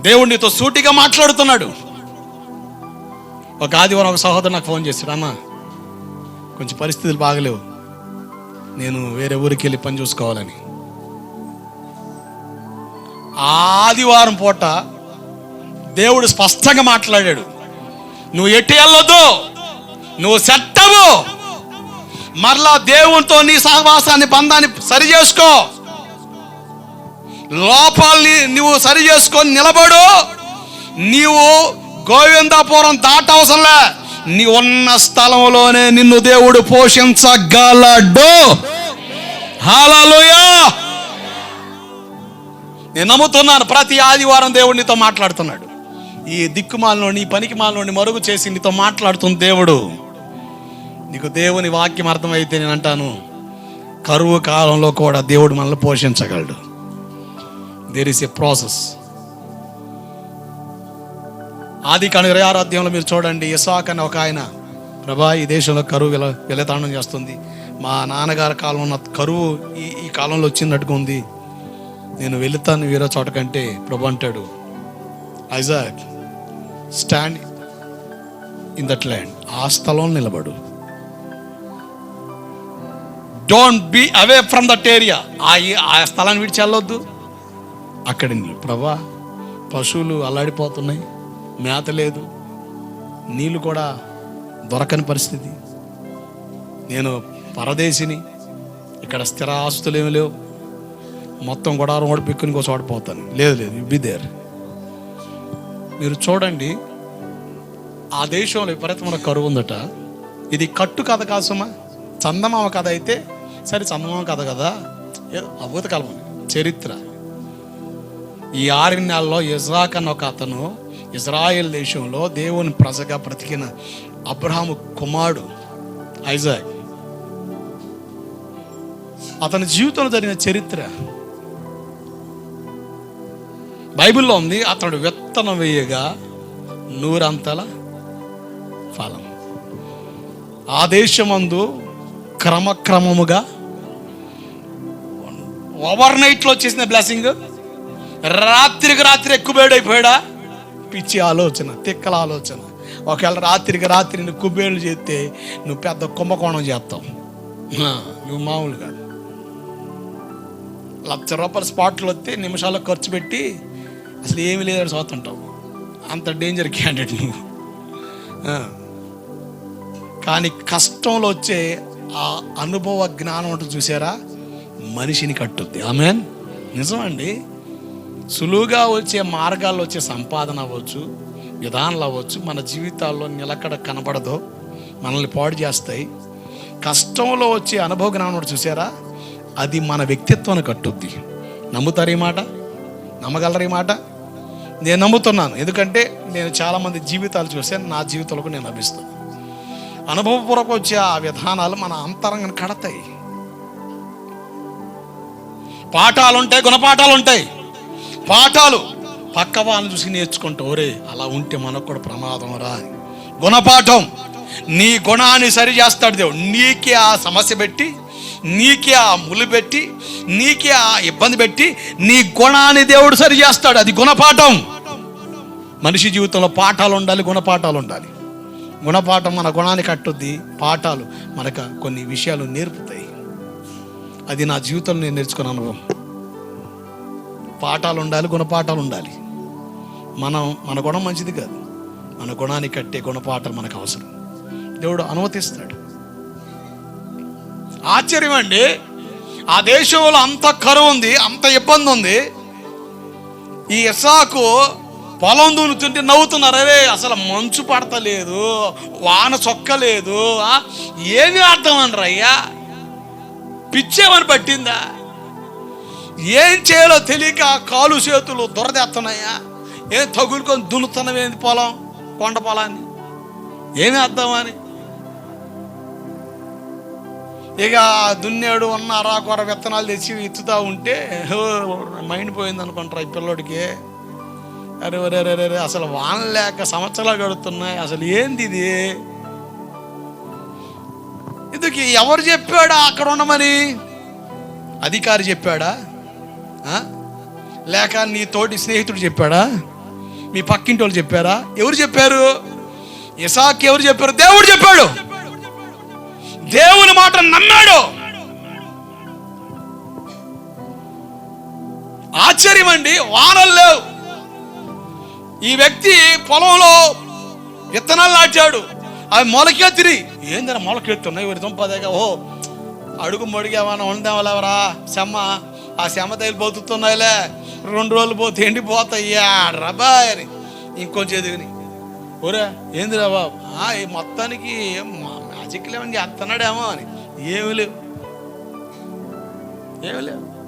దేవుడు నీతో సూటిగా మాట్లాడుతున్నాడు. ఒక ఆదివారం ఒక సహోదరు నాకు ఫోన్ చేశాడు అన్న కొంచెం పరిస్థితులు బాగలేవు. నేను వేరే ఊరికి వెళ్ళి పని చూసుకోవాలని. ఆ ఆదివారం పూట దేవుడు స్పష్టంగా మాట్లాడాడు నువ్వు ఎట్టి వెళ్ళొద్దు నువ్వు సెట్టవు మరలా దేవునితో నీ సహవాసాన్ని బంధాన్ని సరి చేసుకో. లోపాలని నువ్వు సరి చేసుకొని నిలబడు. నీవు గోవిందాపురం దాటవసరంలే నీ ఉన్న స్థలంలోనే నిన్ను దేవుడు పోషించగలడు. హాలలోయా నేను నమ్ముతున్నాను ప్రతి ఆదివారం దేవుడు నీతో మాట్లాడుతున్నాడు. ఈ దిక్కుమాలని పనికి మాలని మరుగు చేసి నీతో మాట్లాడుతున్న దేవుడు. నీకు దేవుని వాక్యం అర్థమైతే నేను అంటాను కరువు కాలంలో కూడా దేవుడు మనల్ని పోషించగలడు. దేర్ ఈస్ ఎ ప్రాసెస్ ఆది కాని ఇరవై ఆరో అధ్యాయంలో మీరు చూడండి ఇసాక్ అని ఒక ఆయన ప్రభా ఈ దేశంలో కరువు వెల వెలతాండం చేస్తుంది? మా నాన్నగారి కాలం ఉన్న కరువు ఈ ఈ కాలంలో వచ్చినట్టుగా ఉంది. నేను వెళుతాను వేరే చోట కంటే ప్రభు అంటాడు Isaac stand in that land. ఆ స్థలంలో నిలబడు. Don't be away from that area. ఆ ఆ స్థలాన్ని విడిచి వెళ్ళొద్దు. అక్కడ ప్రభా పశువులు అల్లాడిపోతున్నాయి మేత లేదు నీళ్ళు కూడా దొరకని పరిస్థితి. నేను పరదేశిని ఇక్కడ స్థిర ఆస్తులు ఏమి లేవు. మొత్తం గొడారం కూడా పిక్కుని కోసం చోటపోతాను లేదు లేదు బి దేర్ మీరు చూడండి ఆ దేశంలో విపరీతమైన కరువు ఉందట. ఇది కట్టు కథ కాసమా చందమామ కథ అయితే సరే చందమామ కథ కదా. ఏదో అభూత కాలం చరిత్ర. ఈ ఆరు నెలల్లో ఇజ్రాక్ అన్న ఒక అతను ఇజ్రాయెల్ దేశంలో దేవుని ప్రజగా బ్రతికిన అబ్రహాము కుమారుడు ఐజాక్. అతని జీవితంలో జరిగిన చరిత్ర. బైబిల్లో ఉంది అతడు విత్తనం వేయగా నూరంతల ఫలం. ఆ దేశమందు క్రమక్రమముగా ఓవర్ నైట్లో చేసిన బ్లెస్సింగ్ రాత్రికి రాత్రి ఎక్కుబేడైపోయాడా పిచ్చి ఆలోచన తిక్కల ఆలోచన. ఒకవేళ రాత్రికి రాత్రి నువ్వు కుబేళ్ళు చేస్తే నువ్వు పెద్ద కుంభకోణం చేస్తావు. నువ్వు మామూలు కాదు. లక్ష రూపాయల స్పాట్లు వస్తే నిమిషాల్లో ఖర్చు పెట్టి అసలు ఏమి లేదని సోతుంటావు అంత డేంజర్ క్యాండిడేట్ నువ్వు. కానీ కష్టంలో వచ్చే ఆ అనుభవ జ్ఞానం ఉంటుంది చూసారా? మనిషిని కట్టుద్ది. ఆమెన్? నిజమండి. సులువుగా వచ్చే మార్గాల్లో వచ్చే సంపాదన అవ్వచ్చు విధానాలు అవ్వచ్చు మన జీవితాల్లో నిలకడ కనబడదు మనల్ని పాడు చేస్తాయి. కష్టంలో వచ్చే అనుభవ జ్ఞానం చూసారా అది మన వ్యక్తిత్వాన్ని కట్టుద్ది. నమ్ముతారు ఈ మాట? నమ్మగలరు ఈ మాట? నేను నమ్ముతున్నాను. ఎందుకంటే నేను చాలామంది జీవితాలు చూసాను నా జీవితంలో నేను నమ్మిస్తాను అనుభవపూర్వక వచ్చే ఆ విధానాలు మన అంతరంగం కడతాయి. పాఠాలు ఉంటాయి గుణపాఠాలు ఉంటాయి పాఠాలు. పక్క వాళ్ళని చూసి నేర్చుకుంటూ ఒరే అలా ఉంటే మనకు కూడా ప్రమాదం రా. గుణపాఠం. నీ గుణాన్ని సరి చేస్తాడు దేవుడు. నీకే ఆ సమస్య పెట్టి నీకే ఆ ములు పెట్టి నీకే ఆ ఇబ్బంది పెట్టి నీ గుణాన్ని దేవుడు సరి చేస్తాడు. అది గుణపాఠం. మనిషి జీవితంలో పాఠాలు ఉండాలి గుణపాఠాలు ఉండాలి. గుణపాఠం మన గుణాన్ని కట్టుద్ది పాఠాలు మనకు కొన్ని విషయాలు నేర్పుతాయి. అది నా జీవితంలో నేను నేర్చుకున్న అనుభవం. పాఠాలు ఉండాలి గుణపాఠాలు ఉండాలి. మనం మన గుణం మంచిది కాదు. మన గుణాన్ని కట్టే గుణపాఠాలు మనకు అవసరం. దేవుడు అనుమతిస్తాడు. ఆశ్చర్యం అండి. ఆ దేశంలో అంత కరువు ఉంది అంత ఇబ్బంది ఉంది. ఈ ఇసాకు పొలం దున్నుతుంటే నవ్వుతున్నారు. అరే అసలు మంచు పడతలేదు వాన చొక్కలేదు ఏమి అర్థం అనరు అయ్యా పిచ్చేమని పట్టిందా? ఏం చేయాలో తెలియక కాలు చేతులు దొరదెత్తన్నాయా ఏం తగులుకొని దున్నుతున్నవేంది పొలం? కొండ పొలాన్ని? ఏమి అర్థమని ఇక దున్నేడు ఉన్న అరాకొర విత్తనాలు తెచ్చి ఇచ్చుతూ ఉంటే హో, మైండ్ పోయింది అనుకుంటారు ఈ పిల్లోడికి. అరే అరే అరే అరే అసలు వాన లేక సంవత్సరాలు గడుతున్నాయి అసలు ఏంది ఇది? ఇందుకు ఎవరు చెప్పాడా అక్కడ ఉండమని? అధికారి చెప్పాడా? లేక నీ తోటి స్నేహితుడు చెప్పాడా? మీ పక్కింటి వాళ్ళు చెప్పారా? ఎవరు చెప్పారు? ఇసాక్ ఎవరు చెప్పారు? దేవుడు చెప్పాడు. దేవుని మాట నమ్మాడు. ఆశ్చర్యం అండి వానలు లేవు. ఈ వ్యక్తి పొలంలో విత్తనాలు నాటాడు. అవి మొలకెత్తిరి ఏందిరా మొలకెత్తున్నాయి? ఇవి దుంపదేగా ఓ అడుగు మడిగేమన్నా ఉండేవాళ్ళెవరా సెమ్మ ఆ సెమ్మ బతుకుతున్నాయిలే. రెండు రోజులు పోతే ఎండిపోతాయ్యా. రబాయ్ అని. ఇంకొంచెం ఎదుగుని. ఒరే ఏందిరా బాబు? మొత్తానికి మ్యాజిక్ లేవని చేస్తున్నాడేమో అని. ఏమి లేవు. ఏమి లేవు.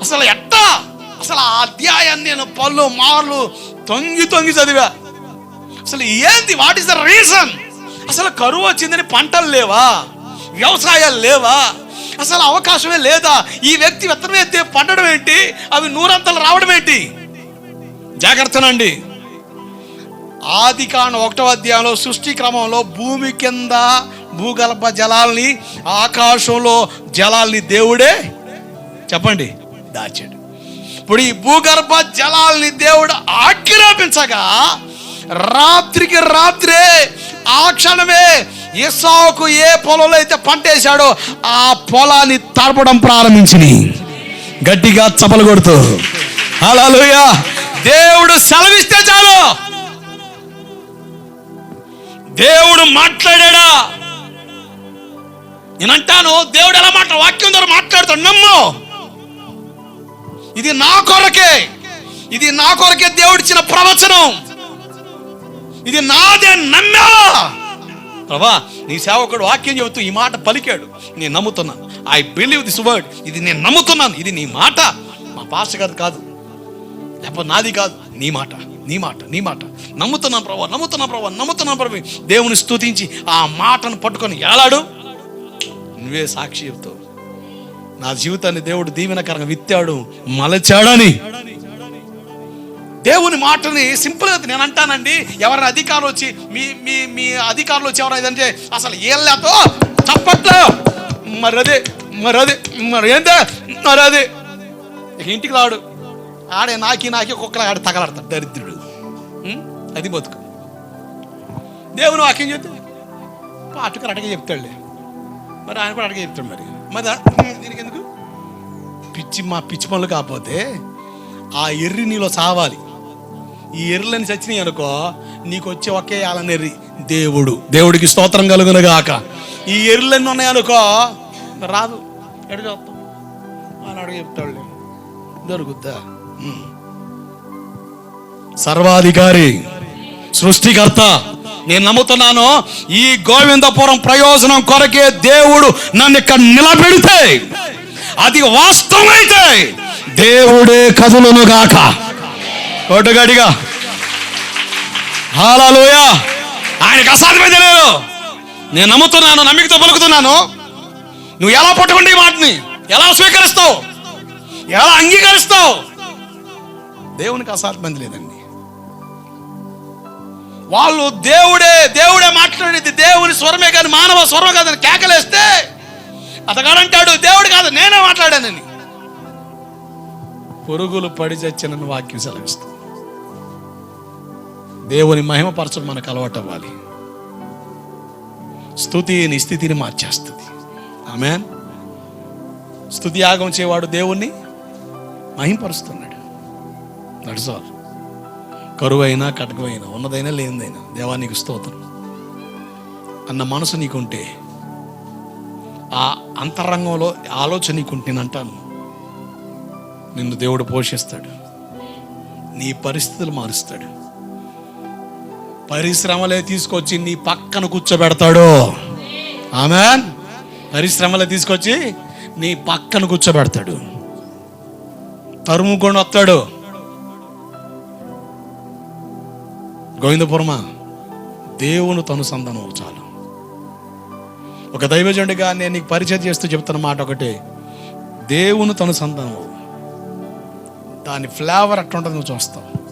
అసలు ఎట్టా? అసలు ఆ అధ్యాయాన్ని నేను పళ్ళు మార్లు తొంగి తొంగి చదివా. అసలు ఏంది? What is the reason? అసలు కరువు వచ్చిందని పంటలు లేవా? వ్యవసాయాలు లేవా? అసలు అవకాశమే లేదా? ఈ వ్యక్తి విత్తనం ఎత్తే పండడం ఏంటి? అవి నూరంతలు రావడం ఏంటి? జాగ్రత్తనండి ఆది కాండ ఒకటో అధ్యాయంలో సృష్టి క్రమంలో భూమి కింద భూగర్భ జలాల్ని ఆకాశంలో జలాల్ని దేవుడే చెప్పండి దాచాడు. ఇప్పుడు ఈ భూగర్భ జలాల్ని దేవుడు ఆజ్ఞాపించగా రాత్రికి రాత్రే ఆ క్షణమే ఇసాకు ఏ పొలంలో అయితే పంట వేశాడో ఆ పొలాన్ని తడపడం ప్రారంభించింది. గట్టిగా చపలు కొడుతూ. హల్లెలూయా. దేవుడు సెలవిస్తే చాలు. దేవుడు మాట్లాడాడా? నేనంటాను దేవుడు ఎలా మాట్లా వాక్యం ద్వారా మాట్లాడుతాడు నమ్ము. ఇది నా కొరకే. ఇది నా కొరకే దేవుడిచ్చిన ప్రవచనం. ఇది నాదే నమ్మా. ప్రభా నీ సేవకుడు వాక్యం చెబుతూ ఈ మాట పలికాడు. నేను నమ్ముతున్నాను. ఐ బిలీవ్ దిస్ వర్డ్ ఇది నేను నమ్ముతున్నాను. ఇది నీ మాట. మా పాస్టర్ గారు కాదు. లేకపోతే నాది కాదు. నీ మాట. నీ మాట. నీ మాట. నమ్ముతున్నాను ప్రభా నమ్ముతున్నాను ప్రభా నమ్ముతున్నాను ప్రభు. దేవుని స్తుతించి ఆ మాటను పట్టుకొని ఏలాడు? నువ్వే సాక్షి చెబుతావు. నా జీవితాన్ని దేవుడు దీవెనకరంగా విత్తాడు. మలచాడని. దేవుని మాటని సింపుల్గా నేను అంటానండి. ఎవరైనా అధికారులు వచ్చి మీ మీ మీ అధికారులు వచ్చి ఎవరైనా ఇదంటే అసలు ఏళ్ళతో చప్పట్లో! మరి అదే మరి అదే మరి ఏంటే? మరి అదే. ఇంటికి రాడు. ఆడే నాకి నాకి ఒక్కొక్కలా ఆడ తగలాడతాడు. దరిద్రుడు. అది బతుకు. దేవుని వాక్యం చెప్తే పాటకు అడగ చెప్తాడులే. మరి ఆయన కూడా అడగ చెప్తాడు మరి. మరి దీనికి ఎందుకు? పిచ్చి మా పిచ్చి పనులు కాకపోతే ఆ ఎర్రి నీలో సావాలి. ఈ ఎర్రలని చచ్చినాయి అనుకో నీకు వచ్చే ఒకే ఆలని ఎర్రి దేవుడు. దేవుడికి స్తోత్రం కలుగును గాక ఈ ఎర్రలన్నీ ఉన్నాయనుకో రాదు. ఎడ చూస్తాం అని అడుగు చెప్తాడులే దొరుకుద్దా. సర్వాధికారి సృష్టికర్త నేను నమ్ముతున్నాను ఈ గోవిందపురం ప్రయోజనం కొరకే దేవుడు నన్ను ఇక్కడ నిలబెడితే అది వాస్తవమైతే దేవుడే కదులును గాక కొట్టుగడిగా హాలలోయ. ఆయనకు అసాధ్యమే లేదు నేను నమ్ముతున్నాను నమ్మికతో పలుకుతున్నాను. నువ్వు ఎలా పట్టుకుంటే ఈ మాటని? ఎలా స్వీకరిస్తావు? ఎలా అంగీకరిస్తావు? దేవునికి అసాధ్యమంది లేదండి వాళ్ళు దేవుడే దేవుడే మాట్లాడేది దేవుని స్వరమే కానీ మానవ స్వరం కాదని కేకలేస్తే అతగాడంటాడు దేవుడు కాదు నేనే మాట్లాడానని. పురుగులు పడి చచ్చినని వాక్యం సెలవిస్తుంది. దేవుని మహిమపరచడం మనకు అలవాటు అవ్వాలి స్థుతిని స్థితిని మార్చేస్తుంది. ఆమె స్థుతి యాగం చేయవాడు దేవుణ్ణి మహింపరుస్తున్నాడు. నడుసాలు కరువైనా కటకమైనా ఉన్నదైనా లేనిదైనా దేవా నీకు స్తోత్రం. అన్న మనసు నీకుంటే ఆ అంతరంగంలో ఆలోచన నీకుంటే నేను అంటాను నిన్ను దేవుడు పోషిస్తాడు నీ పరిస్థితులు మారుస్తాడు. పరిశ్రమలే తీసుకొచ్చి నీ పక్కన కూర్చోబెడతాడు. ఆమె పరిశ్రమలే తీసుకొచ్చి నీ పక్కన కూర్చోబెడతాడు. తరుముకొని వస్తాడు. గోవిందపురమా దేవుని తను సంధానం చాలు. ఒక దైవజనుడిగా నేను నీకు పరిచయం చేస్తూ చెప్తున్న మాట ఒకటి దేవుని తను సంధానం దాని ఫ్లేవర్ అట్లా ఉంటుంది నువ్వు చూస్తావు.